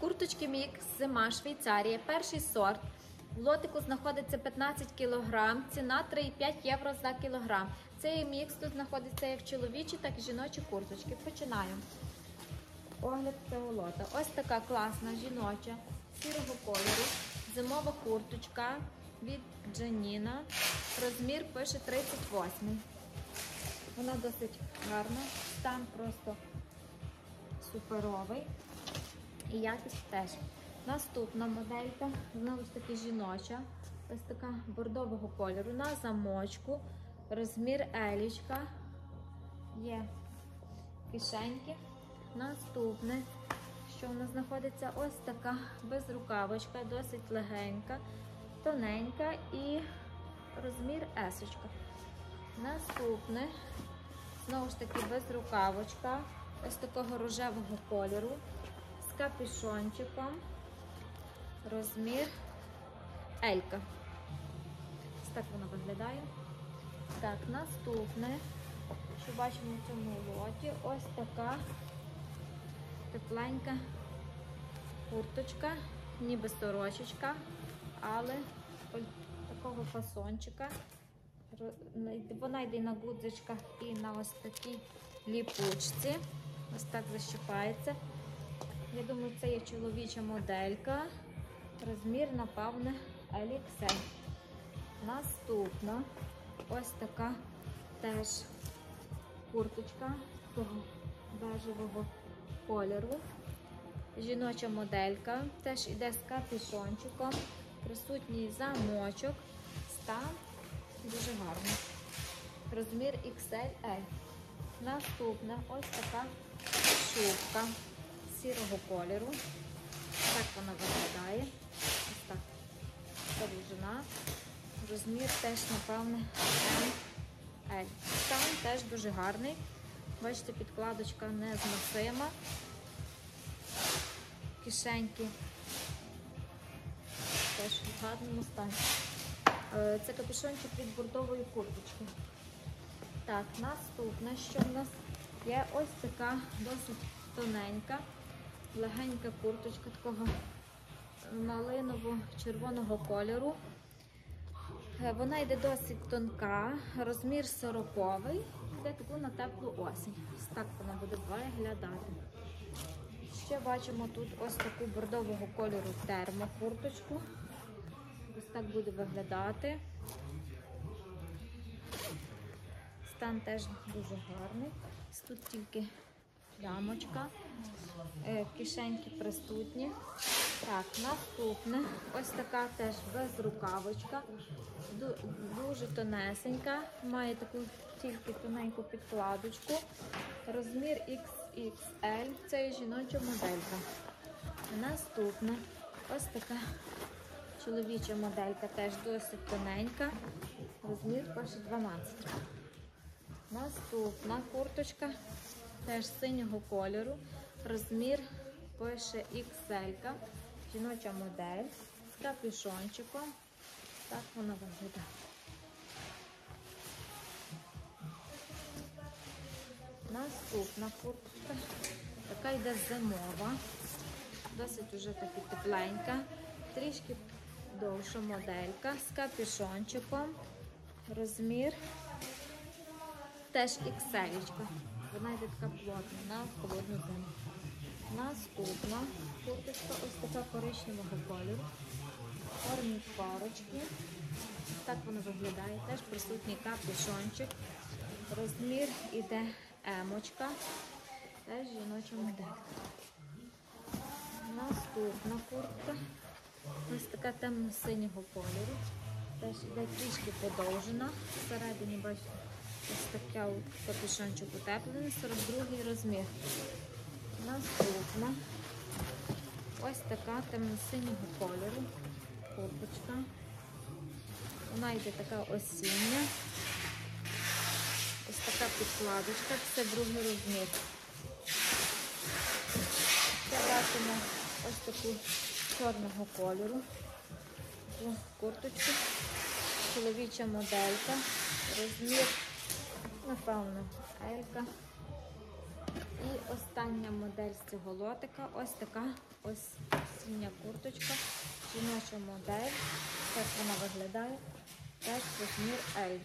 Курточки мікс зима Швейцарія, перший сорт. В лотику знаходиться 15 кг, ціна 3,5 євро за кілограм. Цей мікс тут знаходиться як чоловічі, так і жіночі курточки. Починаємо. Огляд цього лота. Ось така класна жіноча сірого кольору, зимова курточка від Джаніна. Розмір пише 38. Вона досить гарна, стан просто суперовий. І якість теж. Наступна моделька, знову ж таки жіноча. Ось така бордового кольору на замочку. Розмір елічка. Є кишеньки. Наступне, що в нас знаходиться, ось така безрукавочка, досить легенька, тоненька і розмір есочка. Наступне, знову ж таки, безрукавочка, ось такого рожевого кольору, капюшончиком, розмір Елька. Ось так вона виглядає. Так, наступне, що бачимо в цьому лоті, ось така тепленька курточка, ніби сорочечка, але такого фасончика. Вона йде на гудзичках і на ось такій ліпучці. Ось так защипається. Я думаю, це є чоловіча моделька. Розмір, напевне, LXL. Наступна ось така теж курточка того бежевого кольору. Жіноча моделька. Теж іде з капюшончиком. Присутній замочок. Стан дуже гарний. Розмір XL. Наступна ось така шубка сірого кольору. Так вона виглядає. Ось так. Довжина. Розмір теж, напевне, L. Стан теж дуже гарний. Бачите, підкладочка не зносима. Кишеньки теж в гарному стані. Це капюшончик від бордової курточки. Так, наступне, що в нас є ось така досить тоненька, легенька курточка такого малиново-червоного кольору. Вона йде досить тонка, розмір 40-й, йде таку на теплу осінь. Ось так вона буде виглядати. Ще бачимо тут ось таку бордового кольору термокурточку. Ось так буде виглядати. Стан теж дуже гарний. Тут тільки плямочка, кишеньки присутні. Так, наступне, ось така теж безрукавочка, дуже тонесенька, має таку тільки тоненьку підкладочку. Розмір XXL, це є жіноча моделька. Наступна ось така чоловіча моделька, теж досить тоненька. Розмір пише 12. Наступна курточка, теж синього кольору. Розмір пише XL. Жіноча модель з капюшончиком. Так вона виглядає. Наступна куртка. Така йде зимова. Досить уже таки тепленька. Трішки довша моделька з капюшончиком. Розмір теж XL. Вона йде така плотна на холодну зиму. Наступна курточка ось така коричневого кольору. Формі парочки. Так воно виглядає. Теж присутній капюшончик. Розмір іде емочка. Теж жіноча модель. Наступна куртка. Ось така темно-синього кольору. Теж іде трішки подовжена. Всередині, бачите, ось таке капюшончик утеплений, 42 розмір. Наступна ось така темно-синього кольору. Курточка. Вона йде така осіння. Ось така підкладочка, це другий розмір. Це ось таку чорного кольору. Курточку. Чоловіча моделька. Розмір, напевно, Елька. І остання модель з цього лотика. Ось така ось синя курточка. Жіноча модель. Так вона виглядає. Теж розмір L.